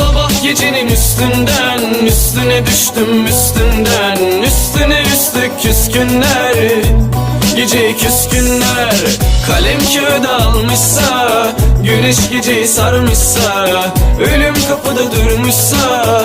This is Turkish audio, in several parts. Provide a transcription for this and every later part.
Sabah gecenin üstünden Üstüne düştüm üstünden Üstüne üstlük küskünler Gece küskünler. Kalem kağıda almışsa Güneş geceyi sarmışsa Ölüm kapıda durmuşsa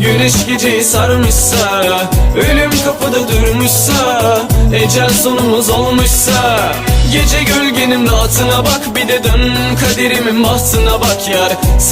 Güneş geceyi sarmışsa Ölüm kapıda durmuşsa Ecel sonumuz olmuşsa Gece gölgenin rahatına bak Bir de dön kaderimin bahtına bak yar